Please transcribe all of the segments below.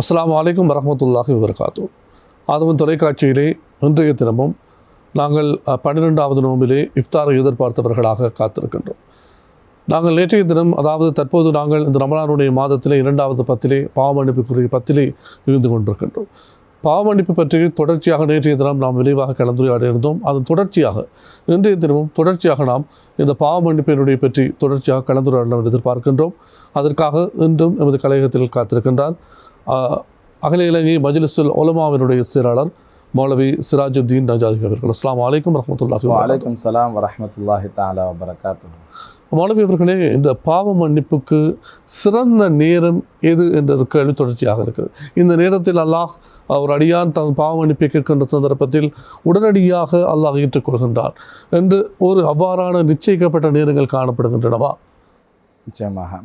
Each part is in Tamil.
அஸ்லாம் அலைக்கும் வரமத்துல்லாஹி வபரகாத்து அதுவும் தொலைக்காட்சியிலே இன்றைய தினமும் நாங்கள் பன்னிரெண்டாவது நோம்பிலே இஃப்தாரை எதிர்பார்த்தவர்களாக காத்திருக்கின்றோம். நாங்கள் நேற்றைய தினம் அதாவது தற்போது நாங்கள் இந்த ரமலானுடைய மாதத்திலே இரண்டாவது பத்திலே பாவமன்னிப்புக்குரிய பத்திலே இருந்து கொண்டிருக்கின்றோம். பாவமன்னிப்பு பற்றி தொடர்ச்சியாக நேற்றைய தினம் நாம் விரிவாக கலந்துரையாட இருந்தோம். அதன் தொடர்ச்சியாக இன்றைய தினமும் தொடர்ச்சியாக நாம் இந்த பாவமன்னிப்பினுடைய பற்றி தொடர்ச்சியாக கலந்துரையாடலாம் என்று எதிர்பார்க்கின்றோம். அதற்காக இன்றும் எமது கலையகத்தில் காத்திருக்கின்றார் அகில இலங்கை மஜ்லிஸுல் ஒலமாவினுடைய செயலாளர் மௌலவி சிராஜுத்தீன் நஜாதி அவர்கள். அஸ்லாம் வலைக்கம் வரமத்துல்லாஹி வலைக்கம் சலாம் வரமத்துல்லாஹி தாலா வரகாத்து மாணவியவர்களே இந்த பாவ மன்னிப்புக்கு சிறந்த நேரம் எது என்ற கேள்வி தொடர்ச்சியாக இருக்குது இந்த நேரத்தில் அல்லாஹ் அவர் அடியான் தன் பாவ மன்னிப்பை கேட்கின்ற சந்தர்ப்பத்தில் உடனடியாக அல்லாஹ் ஏற்றுக்கொள்கின்றார் என்று ஒரு அவ்வாறான நிச்சயிக்கப்பட்ட நேரங்கள் காணப்படுகின்றனவா? நிச்சயமாக.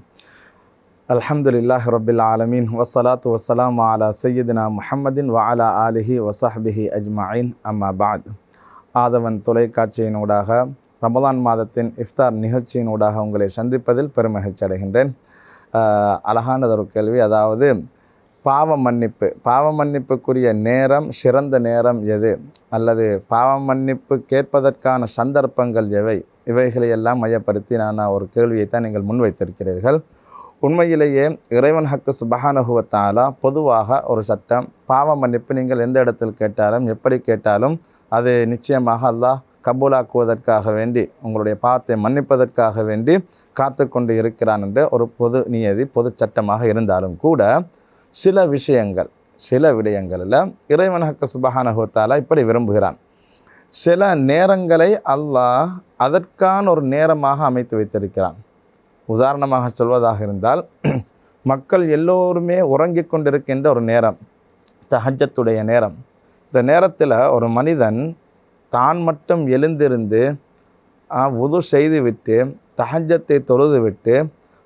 அல்ஹம்துலில்லாஹ் ரபில் ஆலமீன். வசலாத் வஸ்ஸலாம் அலா சையதினா முஹம்மதின் வாலா ஆலிஹி வசஹ்பிஹி அஜ்மாயின். அம்மா பாத். ஆதவன் தொலைக்காட்சியினூடாக ரமலான் மாதத்தின் இஃப்தார் நிகழ்ச்சியினூடாக உங்களை சந்திப்பதில் பெருமகிழ்ச்சி அடைகின்றேன். அழகானதொரு கேள்வி. அதாவது பாவ மன்னிப்பு. பாவ மன்னிப்புக்குரிய நேரம் சிறந்த நேரம் எது? அல்லது பாவ மன்னிப்பு கேட்பதற்கான சந்தர்ப்பங்கள் எவை? இவைகளையெல்லாம் மையப்படுத்தி நான் ஒரு கேள்வியை தான் நீங்கள் முன்வைத்திருக்கிறீர்கள். உண்மையிலேயே இறைவன் ஹக்கு சுபஹானுகுவத்தாலா பொதுவாக ஒரு சட்டம். பாவ மன்னிப்பு நீங்கள் எந்த இடத்தில் கேட்டாலும் எப்படி கேட்டாலும் அது நிச்சயமாக அல்லாஹ் கபூலாக்குவதற்காக வேண்டி உங்களுடைய பாவத்தை மன்னிப்பதற்காக வேண்டி காத்து கொண்டு இருக்கிறான் என்ற ஒரு பொது நியதி பொது சட்டமாக இருந்தாலும் கூட சில விஷயங்கள் சில விடயங்களில் இறைவன் ஹக்கு இப்படி விரும்புகிறான். சில நேரங்களை அல்லாஹ் அதற்கான ஒரு நேரமாக அமைத்து வைத்திருக்கிறான். உதாரணமாக சொல்வதாக இருந்தால் மக்கள் எல்லோருமே உறங்கிக் கொண்டிருக்கின்ற ஒரு நேரம் தஹஜத்துடைய நேரம். இந்த நேரத்தில் ஒரு மனிதன் தான் மட்டும் எழுந்திருந்து உது செய்துவிட்டு தஹஜத்தை தொழுதுவிட்டு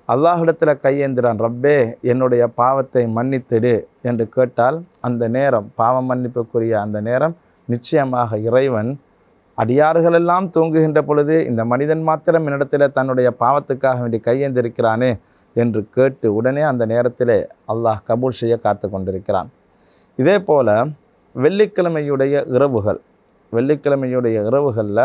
அல்லாஹிடத்தில் கையேந்திரான் ரப்பே என்னுடைய பாவத்தை மன்னித்திடு என்று கேட்டால் அந்த நேரம் பாவம் மன்னிப்புக்குரிய அந்த நேரம் நிச்சயமாக இறைவன் அடியார்களெல்லாம் தூங்குகின்ற பொழுது இந்த மனிதன் மாத்திரம் என்னிடத்தில் தன்னுடைய பாவத்துக்காக வேண்டி கையேந்திருக்கிறானே என்று கேட்டு உடனே அந்த நேரத்திலே அல்லாஹ் கபூல் செய்ய காத்து கொண்டிருக்கிறான். இதே போல் வெள்ளிக்கிழமையுடைய இரவுகள் வெள்ளிக்கிழமையுடைய இரவுகளில்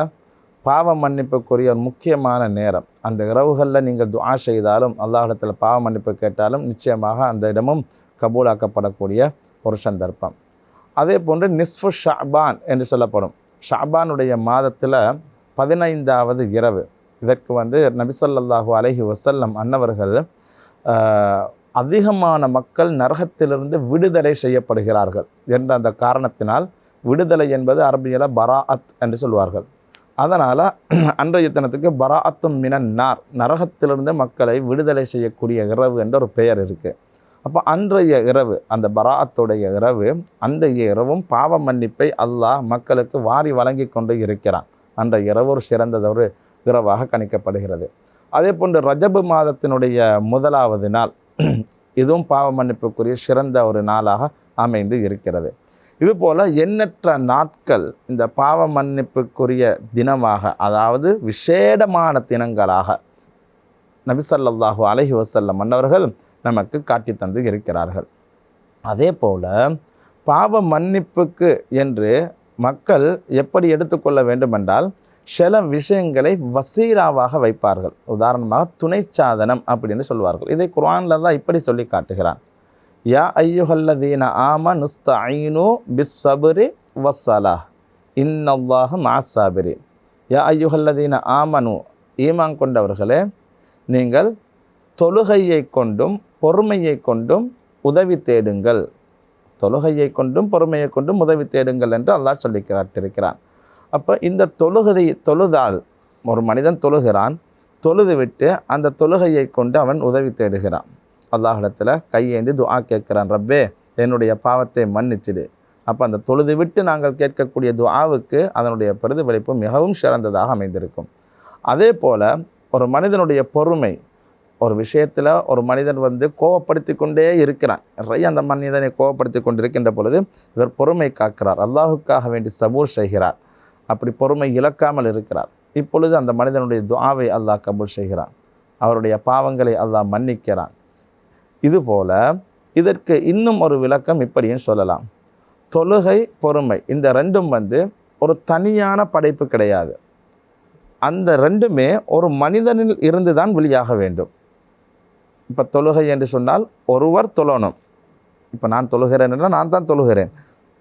பாவ மன்னிப்புக்குரிய ஒரு முக்கியமான நேரம். அந்த இரவுகளில் நீங்கள் துவா செய்தாலும் அல்லாஹிடத்தில் பாவ மன்னிப்பு கேட்டாலும் நிச்சயமாக அந்த இடமும் கபூலாக்கப்படக்கூடிய ஒரு சந்தர்ப்பம். அதே போன்று நிஸ்ஃபு ஷாபான் என்று சொல்லப்படும். ஷாபானுடைய மாதத்தில் பதினைந்தாவது இரவு. இதற்கு வந்து நபிசல்லாஹூ அலஹி வசல்லம் அன்னவர்கள் அதிகமான மக்கள் நரகத்திலிருந்து விடுதலை செய்யப்படுகிறார்கள் என்ற அந்த காரணத்தினால் விடுதலை என்பது அரபியில் பராஅத் என்று சொல்வார்கள். அதனால் அன்றைய தினத்துக்கு பராஅத்தும் மினன் நார் நரகத்திலிருந்து மக்களை விடுதலை செய்யக்கூடிய இரவு என்ற ஒரு பெயர் இருக்குது அப்போ அன்றைய இரவு அந்த பராத்துடைய இரவு அந்த இரவும் பாவ மன்னிப்பை அல்லாஹ் மக்களுக்கு வாரி வழங்கி கொண்டு இருக்கிறான். அன்றைய இரவு ஒரு சிறந்ததொரு இரவாக கணிக்கப்படுகிறது. அதே போன்று ரஜபு மாதத்தினுடைய முதலாவது நாள் இதுவும் பாவ மன்னிப்புக்குரிய சிறந்த ஒரு நாளாக அமைந்து இருக்கிறது. இதுபோல் எண்ணற்ற நாட்கள் இந்த பாவ மன்னிப்புக்குரிய தினமாக அதாவது விசேடமான தினங்களாக நபிசல்லாஹு அலஹி வசல்லம் மன்னவர்கள் நமக்கு காட்டி தந்து இருக்கிறார்கள். அதே போல் பாவ மன்னிப்புக்கு என்று மக்கள் எப்படி எடுத்துக்கொள்ள வேண்டுமென்றால் சில விஷயங்களை வசீலாவாக வைப்பார்கள். உதாரணமாக துணை சாதனம் அப்படின்னு சொல்வார்கள். இதை குர்ஆனில் தான் இப்படி சொல்லி காட்டுகிறான். யா ஐயுஹல்லதீன ஆம நுஸ்தஈனு பிஸ் சபுரி வஸ்ஸலா இன்னல்லாஹு மாசாபிரி யா ஐயுஹல்லதீன ஆமனு ஈமாங் கொண்டவர்களே நீங்கள் தொழுகையை கொண்டும் பொறுமையை கொண்டும் உதவி தேடுங்கள் தொழுகையை கொண்டும் பொறுமையை கொண்டும் உதவி தேடுங்கள் என்று அல்லாஹ் சொல்லி அப்போ இந்த தொழுகதை தொழுதால் ஒரு மனிதன் தொழுகிறான் தொழுது விட்டு அந்த தொழுகையை கொண்டு அவன் உதவி தேடுகிறான் அல்லாஹிடத்தில் கையேந்தி துஆ கேட்குறான் ரப்பே என்னுடைய பாவத்தை மன்னிச்சிடு. அப்போ அந்த தொழுது விட்டு நாங்கள் கேட்கக்கூடிய துஆவுக்கு அதனுடைய பிரதிபலிப்பு மிகவும் சிறந்ததாக அமைந்திருக்கும். அதே போல் ஒரு மனிதனுடைய பொறுமை ஒரு விஷயத்தில் ஒரு மனிதன் வந்து கோவப்படுத்தி கொண்டே இருக்கிறான். நிறைய அந்த மனிதனை கோவப்படுத்தி கொண்டிருக்கின்ற பொழுது இவர் பொறுமை காக்கிறார். அல்லாஹுக்காக வேண்டி சபூர் செய்கிறார். அப்படி பொறுமை இழக்காமல் இருக்கிறார். இப்பொழுது அந்த மனிதனுடைய துஆவை அல்லாஹ் கபூல் செய்கிறான். அவருடைய பாவங்களை அல்லாஹ் மன்னிக்கிறான். இதுபோல் இதற்கு இன்னும் ஒரு விளக்கம் இப்படியும் சொல்லலாம். தொழுகை பொறுமை இந்த ரெண்டும் வந்து ஒரு தனியான படைப்பு கிடையாது. அந்த ரெண்டுமே ஒரு மனிதனில் இருந்து தான் வெளியாக வேண்டும். இப்போ தொழுகை என்று சொன்னால் ஒருவர் தொழணும். இப்போ நான் தொழுகிறேன் என்றால் நான் தான் தொழுகிறேன்.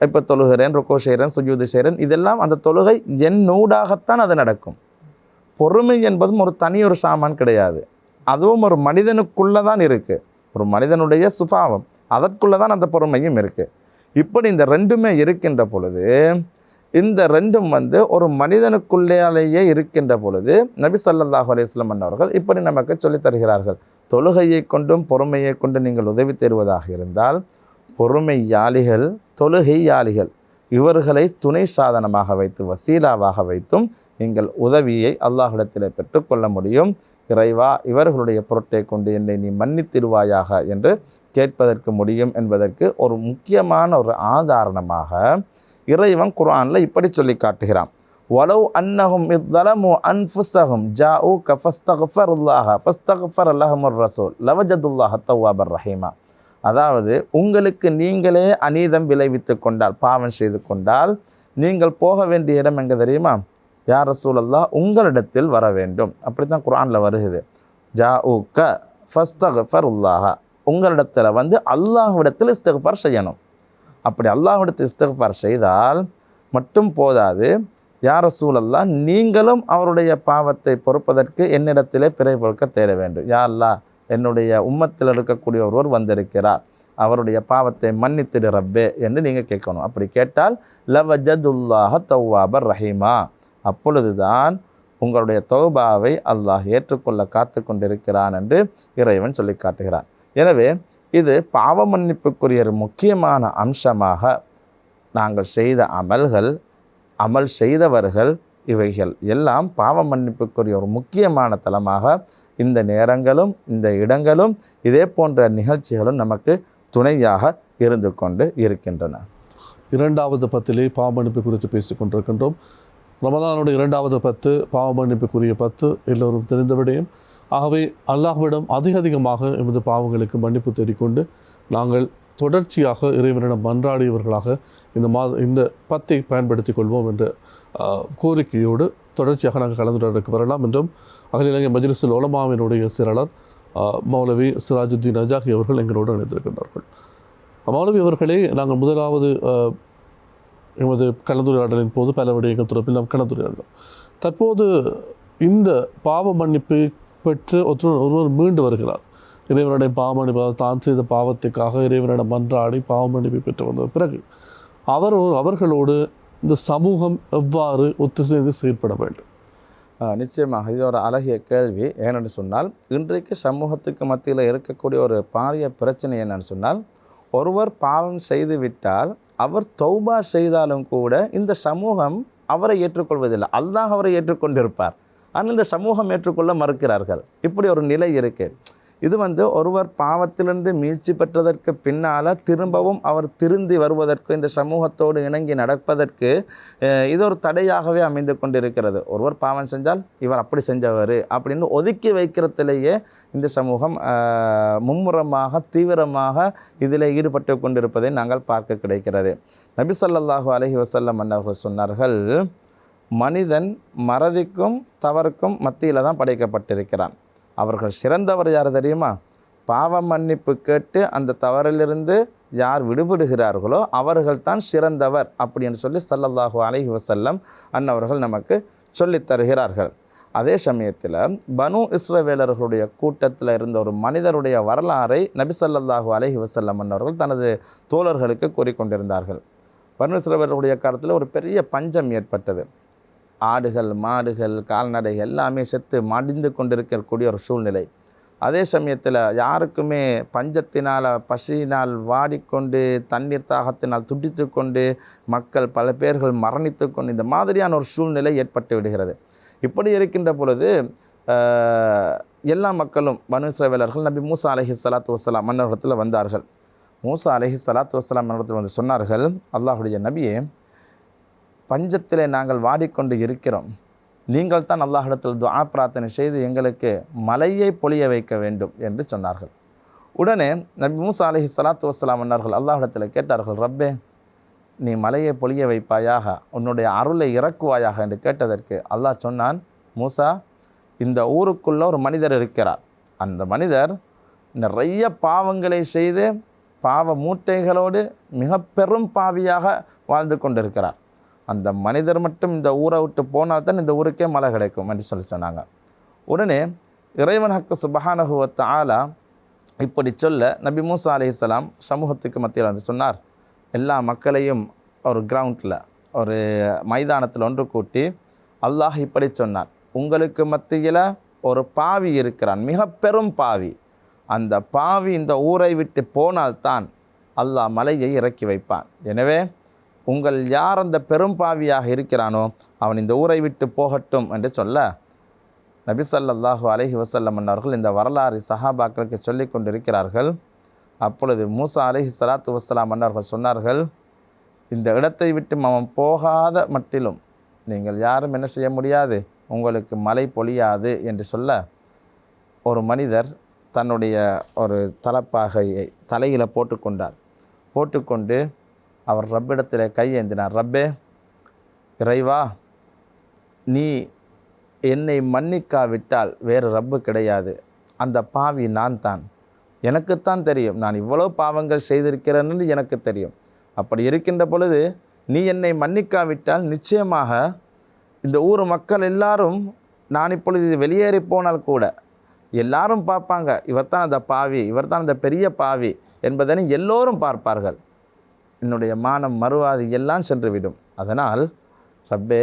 இப்போ தொழுகிறேன் ருக்கோ செய்கிறேன் சுஜூது செய்கிறேன் இதெல்லாம் அந்த தொழுகை என் நூடாகத்தான் அது நடக்கும். பொறுமை என்பதும் ஒரு தனி ஒரு சாமான் கிடையாது. அதுவும் ஒரு மனிதனுக்குள்ளே தான் இருக்குது ஒரு மனிதனுடைய சுபாவம். அதற்குள்ளே தான் அந்த பொறுமையும் இருக்குது இப்படி இந்த ரெண்டுமே இருக்கின்ற பொழுது இந்த ரெண்டும் வந்து ஒரு மனிதனுக்குள்ளேயே இருக்கின்ற பொழுது நபி ஸல்லல்லாஹு அலைஹி அவர்கள் இப்படி நமக்கு சொல்லித் தருகிறார்கள். தொழுகையை கொண்டும் பொறுமையை கொண்டு நீங்கள் உதவி தருவதாக இருந்தால் பொறுமையாளிகள் தொழுகையாளிகள் இவர்களை துணை சாதனமாக வைத்து வசீலாவாக வைத்தும் நீங்கள் உதவியை அல்லாஹிடத்தில் பெற்றுக்கொள்ள முடியும். இறைவா இவர்களுடைய பொருட்டை கொண்டு என்னை நீ மன்னித்திடுவாயாக என்று கேட்பதற்கு முடியும் என்பதற்கு ஒரு முக்கியமான ஒரு ஆதாரணமாக இறைவன் குர்ஆனில் இப்படி சொல்லி காட்டுகிறான். வலவ் அன்னஹும் இத்தலமு அன்ஃபுஸஹும் ஜாஊ கஃபஸ்தக்ஃபருல்லாஹ ஃபஸ்தக்ஃபர் லஹமுர் ரசூல் லவஜதுல்லாஹ தவ்வாபர் ரஹீமா. அதாவது உங்களுக்கு நீங்களே அநீதம் விளைவித்து கொண்டால் பாவம் செய்து கொண்டால் நீங்கள் போக வேண்டிய இடம் எங்கே தெரியுமா? யார் ரசூலல்லா உங்களிடத்தில் வர வேண்டும் அப்படி தான் குரானில் வருகுது ஜா உ க ஃபஸ்தகஃபர் உல்லாஹா உங்களிடத்தில் வந்து அல்லாஹ்விடத்தில் இஸ்தகஃபார் செய்யணும். அப்படி அல்லாஹ்விடத்தில் இஸ்தகஃபார் செய்தால் மட்டும் போதாது. யார் ரசூலல்லா நீங்களும் அவருடைய பாவத்தை பொறுப்பதற்கு என்னிடத்திலே பிறை பொறுக்க தேட வேண்டும். யா அல்லா என்னுடைய உம்மத்தில் இருக்கக்கூடிய ஒருவர் வந்திருக்கிறார். அவருடைய பாவத்தை மன்னித்திடு ரப்பே என்று நீங்கள் கேட்கணும். அப்படி கேட்டால் லவஜதுல்லாஹ தௌவாபர் ரஹீமா. அப்பொழுதுதான் உங்களுடைய தௌபாவை அல்லாஹ் ஏற்றுக்கொள்ள காத்து கொண்டிருக்கிறான் என்று இறைவன் சொல்லி காட்டுகிறான் எனவே இது பாவ மன்னிப்புக்குரிய ஒரு முக்கியமான அம்சமாக நாங்கள் செய்த அமல்கள் அமல் செய்தவர்கள் இவைகள் எல்லாம் பாவ மன்னிப்புக்குரிய ஒரு முக்கியமான தலமாக இந்த நேரங்களும் இந்த இடங்களும் இதே போன்ற நிகழ்ச்சிகளும் நமக்கு துணையாக இருந்து கொண்டு இருக்கின்றன. இரண்டாவது பத்திலே பாவமன்னிப்பு குறித்து பேசிக் கொண்டிருக்கின்றோம். ரமதானுடைய இரண்டாவது பத்து பாவமன்னிப்புக்குரிய பத்து எல்லோரும் தெரிந்த விடயம். ஆகவே அல்லாஹ்விடம் அதிக அதிகமாக எமது பாவங்களுக்கு மன்னிப்பு தேடிக்கொண்டு நாங்கள் தொடர்ச்சியாக இறைவனிடம் மன்றாடியவர்களாக இந்த மாத இந்த பத்தை பயன்படுத்திக் கொள்வோம் என்ற கோரிக்கையோடு தொடர்ச்சியாக நாங்கள் கலந்துரையாடலுக்கு வரலாம் என்றும் அகில இலங்கை மஜ்லிஸுல் உலமாவினுடைய செயலாளர் மௌலவி சிராஜுத்தீன் அஜாகி அவர்கள் எங்களோடு இணைந்திருக்கின்றார்கள். மௌலவி அவர்களே நாங்கள் முதலாவது எமது கலந்துரையாடலின் போது பல விடயங்கள் தொடர்பில் நாம் கலந்துரையாடலாம். தற்போது இந்த பாவ மன்னிப்பு பெற்று ஒருவர் ஒருவர் மீண்டு வருகிறார். இறைவனுடைய பாவ மன்னிப்பு தான் செய்த பாவத்துக்காக இறைவனிடம் மன்றாடி பாவ மன்னிப்பு பெற்று வந்த பிறகு அவர் அவர்களோடு இந்த சமூகம் எவ்வாறு ஒத்துசேர்ந்து செயற்பட வேண்டும்? நிச்சயமாக இது ஒரு அழகிய கேள்வி. ஏனென்று சொன்னால் இன்றைக்கு சமூகத்துக்கு மத்தியில் இருக்கக்கூடிய ஒரு பாரிய பிரச்சனை என்னன்னு சொன்னால் ஒருவர் பாவம் செய்து விட்டால் அவர் தௌபா செய்தாலும் கூட இந்த சமூகம் அவரை ஏற்றுக்கொள்வதில்லை. அல்லாஹ் அவரை ஏற்றுக்கொண்டிருப்பார். ஆனால் இந்த சமூகம் ஏற்றுக்கொள்ள மறுக்கிறார்கள். இப்படி ஒரு நிலை இருக்குது இது வந்து ஒருவர் பாவத்திலிருந்து மீட்சி பெற்றதற்கு பின்னால் திரும்பவும் அவர் திருந்தி வருவதற்கு இந்த சமூகத்தோடு இணங்கி நடப்பதற்கு இது ஒரு தடையாகவே அமைந்து கொண்டிருக்கிறது. ஒருவர் பாவம் செஞ்சால் இவர் அப்படி செஞ்சவர் அப்படின்னு ஒதுக்கி வைக்கிறதுலேயே இந்த சமூகம் மும்முரமாக தீவிரமாக இதில் ஈடுபட்டு கொண்டிருப்பதை நாங்கள் பார்க்க கிடைக்கிறது. நபி சல்லாஹூ அலஹி வசல்லம் அன்னவர்கள் சொன்னார்கள் மனிதன் மறதிக்கும் தவறுக்கும் மத்தியில் தான் படைக்கப்பட்டிருக்கிறான். அவர்கள் சிறந்தவர் யார் தெரியுமா? பாவ மன்னிப்பு கேட்டு அந்த தவறிலிருந்து யார் விடுபடுகிறார்களோ அவர்கள் தான் சிறந்தவர் அப்படின்னு சொல்லி சல்லல்லாஹு அலஹி வசல்லம் அன்னவர்கள் நமக்கு சொல்லித் தருகிறார்கள். அதே சமயத்தில் பனு இஸ்ரவேலர்களுடைய கூட்டத்தில் இருந்த ஒரு மனிதருடைய வரலாறை நபி சல்லல்லாஹு அலஹி வசல்லம் அன்னவர்கள் தனது தோழர்களுக்கு கூறிக்கொண்டிருந்தார்கள் பனு இஸ்ரவேலர்களுடைய காலத்தில் ஒரு பெரிய பஞ்சம் ஏற்பட்டது. ஆடுகள் மாடுகள் கால்நடைகள் எல்லாமே செத்து மடிந்து கொண்டிருக்கக்கூடிய ஒரு சூழ்நிலை. அதே சமயத்தில் யாருக்குமே பஞ்சத்தினால் பசியினால் வாடிக்கொண்டு தண்ணீர் தாகத்தினால் துடித்து கொண்டு மக்கள் பல பேர்கள் மரணித்து கொண்டு இந்த மாதிரியான ஒரு சூழ்நிலை ஏற்பட்டு விடுகிறது. இப்படி இருக்கின்ற பொழுது எல்லா மக்களும் பனு நம்பி நபி மூசா அலஹி சலாத்து வசலாம் மன்னரிடத்தில் வந்தார்கள். மூசா அலஹி சலாத்து வசலாம் மன்னரிடத்தில் வந்து சொன்னார்கள் அல்லாஹுடைய நபியே பஞ்சத்திலே நாங்கள் வாடிக்கொண்டு இருக்கிறோம். நீங்கள் தான் அல்லாஹிடத்தில் துவா பிரார்த்தனை செய்து எங்களுக்கு மலையை பொழிய வைக்க வேண்டும் என்று சொன்னார்கள். உடனே நபி மூசா அலஹி சலாத்து வசலாம் அன்னார்கள் அல்லாஹிடத்தில் கேட்டார்கள் ரப்பே நீ மலையை பொழிய வைப்பாயாக உன்னுடைய அருளை இறக்குவாயாக? என்று கேட்டதற்கு அல்லாஹ் சொன்னான் மூசா இந்த ஊருக்குள்ளே ஒரு மனிதர் இருக்கிறார். அந்த மனிதர் நிறைய பாவங்களை செய்து பாவ மூட்டைகளோடு மிக பெரும் பாவியாக வாழ்ந்து கொண்டிருக்கிறார். அந்த மனிதர் மட்டும் இந்த ஊரை விட்டு போனால் தான் இந்த ஊருக்கே மழை கிடைக்கும் என்று சொல்லி சொன்னாங்க. உடனே இறைவன் ஹக்கு சுபஹானஹுவத்த ஆலா இப்படி சொல்ல நபி மூசா அலிஸ்லாம் சமூகத்துக்கு மத்தியில் வந்து சொன்னார். எல்லா மக்களையும் ஒரு கிரவுண்டில் ஒரு மைதானத்தில் ஒன்று கூட்டி அல்லாஹ் இப்படி சொன்னான். உங்களுக்கு மத்தியில் ஒரு பாவி இருக்கிறான் மிக பெரும் பாவி. அந்த பாவி இந்த ஊரை விட்டு போனால்தான் அல்லாஹ் மலையை இறக்கி வைப்பான். எனவே உங்கள் யார் அந்த பெரும் பாவியாக இருக்கிறானோ அவன் இந்த ஊரை விட்டு போகட்டும் என்று சொல்ல நபி ஸல்லல்லாஹு அலைஹி வஸல்லம் அவர்கள் இந்த வரலாறு சஹாபாக்களுக்கு சொல்லி கொண்டிருக்கிறார்கள். அப்பொழுது மூசா அலைஹி சலாத்து வசலாம் அவர்கள் சொன்னார்கள் இந்த இடத்தை விட்டு அவன் போகாத மட்டிலும் நீங்கள் யாரும் என்ன செய்ய முடியாது உங்களுக்கு மழை பொழியாது என்று சொல்ல ஒரு மனிதர் தன்னுடைய ஒரு தலப்பாகையை தலையில் போட்டுக்கொண்டார். போட்டுக்கொண்டு அவர் ரப்பிடத்தில் கையேந்தினார். ரப்பே இறைவா நீ என்னை மன்னிக்காவிட்டால் வேறு ரப்பு கிடையாது. அந்த பாவி நான் தான். எனக்குத்தான் தெரியும். நான் இவ்வளோ பாவங்கள் செய்திருக்கிறேன்னு எனக்கு தெரியும். அப்படி இருக்கின்ற பொழுது நீ என்னை மன்னிக்காவிட்டால் நிச்சயமாக இந்த ஊர் மக்கள் எல்லாரும் நான் இப்பொழுது வெளியேறி போனால் கூட எல்லாரும் பார்ப்பாங்க இவர் தான் அந்த பாவி இவர் தான் அந்த பெரிய பாவி என்பதனை எல்லோரும் பார்ப்பார்கள். என்னுடைய மானம் மறுவாது எல்லாம் சென்றுவிடும். அதனால் ரப்பே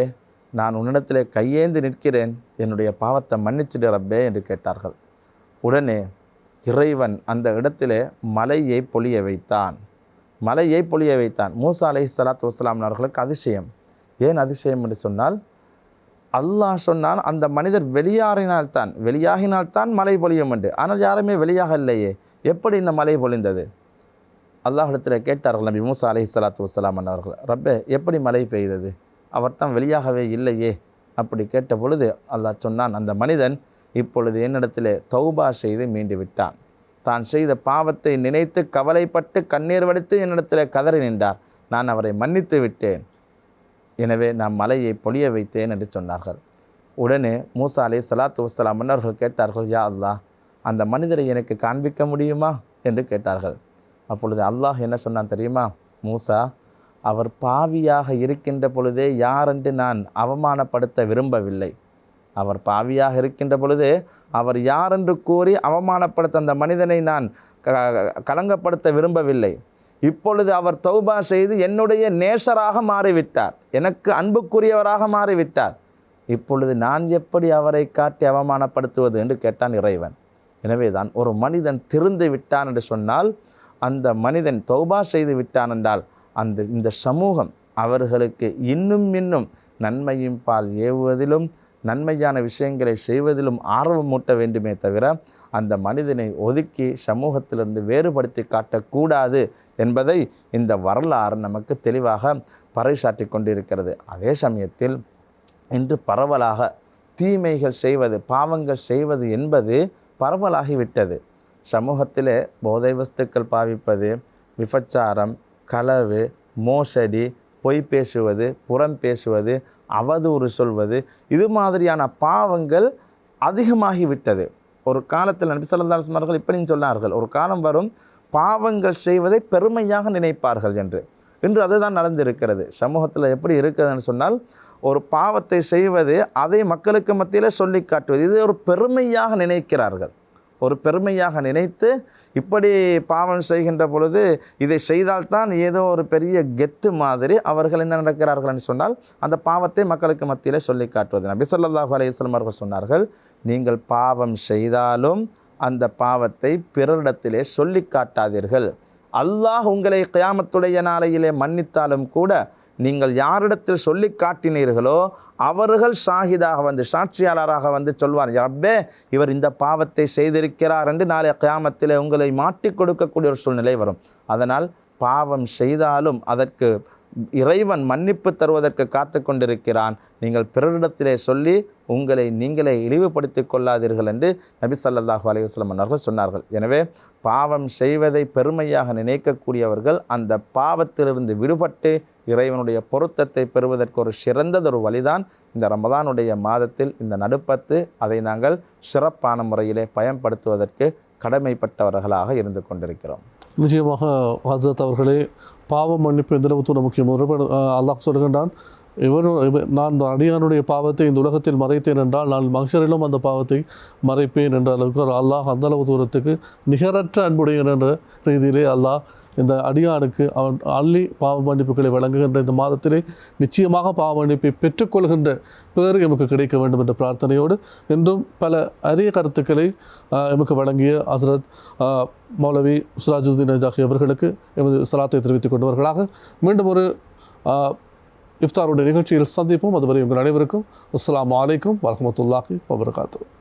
நான் உன்னிடத்திலே கையேந்து நிற்கிறேன். என்னுடைய பாவத்தை மன்னிச்சிடு ரப்பே என்று கேட்டார்கள். உடனே இறைவன் அந்த இடத்திலே மலையை பொழிய வைத்தான். மலையை பொழிய வைத்தான். மூசா அலை சலாத்து வஸ்லாம் அவர்களுக்கு அதிசயம். ஏன் அதிசயம் என்று சொன்னால் அல்லாஹ் சொன்னான் அந்த மனிதர் வெளியாறினால்தான் வெளியாகினால்தான் மலை பொழியும் என்று. ஆனால் யாருமே வெளியாக இல்லையே. எப்படி இந்த மலை பொழிந்தது? அல்லாஹிடத்தில் கேட்டார்கள் நபி மூசா அலை சலாத்து வசலாம் அவர்கள் ரப்பே எப்படி மழை பெய்தது? அவர் தான் வெளியாகவே இல்லையே. அப்படி கேட்ட பொழுது அல்லாஹ் சொன்னான் அந்த மனிதன் இப்பொழுது என்னிடத்திலே தௌபா செய்து மீண்டு விட்டான் தான் செய்த பாவத்தை நினைத்து கவலைப்பட்டு கண்ணீர் வடித்து என்னிடத்தில் கதறி நின்றார். நான் அவரை மன்னித்து விட்டேன். எனவே நான் மலையை பொழிய வைத்தேன் என்று சொன்னார்கள். உடனே மூசா அலி சலாத்து வசலாம் மன்னர்கள் கேட்டார்கள் யா அல்லா அந்த மனிதரை எனக்கு காண்பிக்க முடியுமா? என்று கேட்டார்கள். அப்பொழுது அல்லாஹ் என்ன சொன்னான் தெரியுமா? மூசா அவர் பாவியாக இருக்கின்ற பொழுதே யாரென்று நான் அவமானப்படுத்த விரும்பவில்லை. அவர் பாவியாக இருக்கின்ற பொழுது அவர் யாரென்று கூறி அவமானப்படுத்த அந்த மனிதனை நான் க- கலங்கப்படுத்த விரும்பவில்லை. இப்பொழுது அவர் தௌபா செய்து என்னுடைய நேசராக மாறிவிட்டார். எனக்கு அன்புக்குரியவராக மாறிவிட்டார். இப்பொழுது நான் எப்படி அவரை காட்டி அவமானப்படுத்துவது என்று கேட்டான் இறைவன். எனவே தான் ஒரு மனிதன் திருந்து விட்டான் என்று சொன்னால் அந்த மனிதன் தௌபா செய்து விட்டான் என்றால் அந்த இந்த சமூகம் அவர்களுக்கு இன்னும் இன்னும் நன்மையின் பால் ஏவுவதிலும் நன்மையான விஷயங்களை செய்வதிலும் ஆர்வம் மூட்ட வேண்டுமே தவிர அந்த மனிதனை ஒதுக்கி சமூகத்திலிருந்து வேறுபடுத்தி காட்டக்கூடாது என்பதை இந்த வரலாறு நமக்கு தெளிவாக பறைசாற்றி கொண்டிருக்கிறது. அதே சமயத்தில் இன்று பரவலாக தீமைகள் செய்வது பாவங்கள் செய்வது என்பது பரவலாகிவிட்டது. சமூகத்திலே போதை வஸ்துக்கள் பாவிப்பது விபச்சாரம் களவு மோசடி பொய் பேசுவது புறம் பேசுவது அவதூறு சொல்வது இது மாதிரியான பாவங்கள் அதிகமாகிவிட்டது. ஒரு காலத்தில் நபி ஸல்லல்லாஹு சுமார்கள் அவர்கள் சொன்னார்கள் ஒரு காலம் வரும் பாவங்கள் செய்வதை பெருமையாக நினைப்பார்கள் என்று. இன்று அதுதான் நடந்திருக்கிறது. சமூகத்தில் எப்படி இருக்குதுன்னு சொன்னால் ஒரு பாவத்தை செய்வது அதை மக்களுக்கு மத்தியில் சொல்லி காட்டுவது இது ஒரு பெருமையாக நினைக்கிறார்கள். ஒரு பெருமையாக நினைத்து இப்படி பாவம் செய்கின்ற பொழுது இதை செய்தால்தான் ஏதோ ஒரு பெரிய கெத்து மாதிரி அவர்கள் என்ன நடக்கிறார்கள்னு சொன்னால் அந்த பாவத்தை மக்களுக்கு மத்தியில் சொல்லி காட்டுவது. நபி ஸல்லல்லாஹு அவர்கள் சொன்னார்கள் நீங்கள் பாவம் செய்தாலும் அந்த பாவத்தை பிறரிடத்திலே சொல்லி காட்டாதீர்கள். அல்லாஹ் உங்களை கியாமத்துடைய நாளையிலே மன்னித்தாலும் கூட நீங்கள் யாரிடத்தில் சொல்லி காட்டினீர்களோ அவர்கள் ஷாஹிதாக வந்து சாட்சியாளராக வந்து சொல்வார் ரப்பே இவர் இந்த பாவத்தை செய்திருக்கிறார் என்று நாளை கியாமத்தில் உங்களை மாட்டி கொடுக்கக்கூடிய ஒரு சூழ்நிலை வரும். அதனால் பாவம் செய்தாலும் அதற்கு இறைவன் மன்னிப்பு தருவதற்கு காத்து கொண்டிருக்கிறான். நீங்கள் பிறரிடத்திலே சொல்லி உங்களை நீங்களே இழிவுபடுத்திக் கொள்ளாதீர்கள் என்று நபி சல்லாஹூ அலைஹி அவர்கள் சொன்னார்கள். எனவே பாவம் செய்வதை பெருமையாக நினைக்கக்கூடியவர்கள் அந்த பாவத்திலிருந்து விடுபட்டு இறைவனுடைய பொருத்தத்தை பெறுவதற்கு ஒரு சிறந்ததொரு வழிதான் இந்த ரமதானுடைய மாதத்தில் இந்த நடுப்பத்து. அதை நாங்கள் சிறப்பான முறையிலே பயன்படுத்துவதற்கு கடமைப்பட்டவர்களாக இருந்து கொண்டிருக்கிறோம். நிச்சயமாக ஹசரத் அவர்களே பாவ மன்னிப்பு எந்த அளவுக்கு முக்கியம்? அல்லாஹ் சொல்கின்றான் இவரும் நான் இந்த அடியானுடைய பாவத்தை இந்த உலகத்தில் மறைத்தேன் என்றால் நான் மனுஷரிலும் அந்த பாவத்தை மறைப்பேன் என்ற அளவுக்கு ஒரு அல்லாஹ் அந்தளவு தூரத்துக்கு நிகரற்ற அன்புடையன் என்ற ரீதியிலே அல்லாஹ் இந்த அடியானுக்கு அவன் அள்ளி பாவ மன்னிப்புகளை வழங்குகின்ற இந்த மாதத்திலே நிச்சயமாக பாவ மன்னிப்பை பெற்றுக்கொள்கின்ற பேர் எமக்கு கிடைக்க வேண்டும் என்ற பிரார்த்தனையோடு இன்றும் பல அரிய கருத்துக்களை எமக்கு வழங்கிய ஹசரத் மௌலவி சிராஜுதீன் அஜாஹி அவர்களுக்கு எமது சலாத்தை தெரிவித்துக் கொண்டவர்களாக மீண்டும் ஒரு இஃப்தாருடைய நிகழ்ச்சியில் சந்திப்போம். அதுவரை உங்கள் அனைவருக்கும் அஸ்லாம் அலைக்கும் வரமத்துல்லாஹி வபர்காத்தூர்